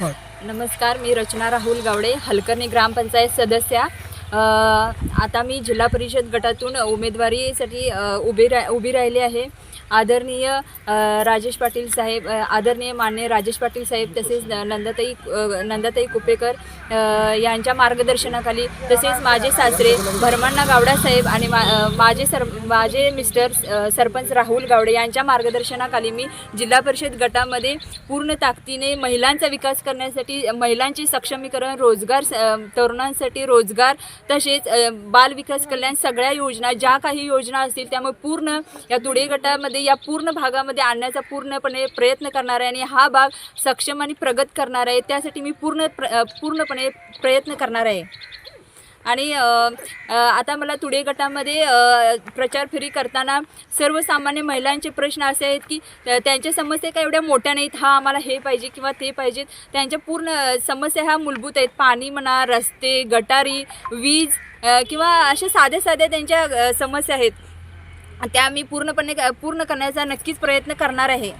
हो. नमस्कार मी रचना राहुल गावडे हलकर्णी ग्रामपंचायत सदस्या आता मी जिल्हा परिषद गटातून उमेदवारीसाठी उभी रा उभी राहिली आहे आदरणीय राजेश पाटील साहेब आदरणीय मान्य राजेश पाटील साहेब तसेच नंदाताई नंदाताई कुपेकर यांच्या मार्गदर्शनाखाली तसेच माझे सासरे भरमण्णा गावडा साहेब आणि मा माझे सर माझे मिस्टर सरपंच राहुल गावडे यांच्या मार्गदर्शनाखाली मी जिल्हा परिषद गटामध्ये पूर्ण ताकदीने महिलांचा विकास करण्यासाठी महिलांचे सक्षमीकरण रोजगार स- तरुणांसाठी रोजगार तसेच बाल विकास कल्याण सगळ्या योजना ज्या काही योजना असतील त्यामुळे पूर्ण या धुळे गटामध्ये या पूर्ण भागामध्ये आणण्याचा पूर्णपणे प्रयत्न करणार आहे आणि हा भाग सक्षम आणि प्रगत करणार आहे. त्यासाठी मी पूर्ण प्र पूर्णपणे प्रयत्न करणार आहे. आणि आता मला तुडे गटामध्ये प्रचार फेरी करताना सर्वसामान्य महिलांचे प्रश्न असे आहेत की त्यांच्या समस्या काय एवढ्या मोठ्या नाहीत? हा आम्हाला हे पाहिजे किंवा ते पाहिजेत त्यांच्या पूर्ण समस्या ह्या मूलभूत आहेत. पाणी म्हणा रस्ते गटारी वीज किंवा अशा साध्या साध्या त्यांच्या समस्या आहेत. त्या मी पूर्णपणे पूर्ण करण्याचा नक्कीच प्रयत्न करणार आहे.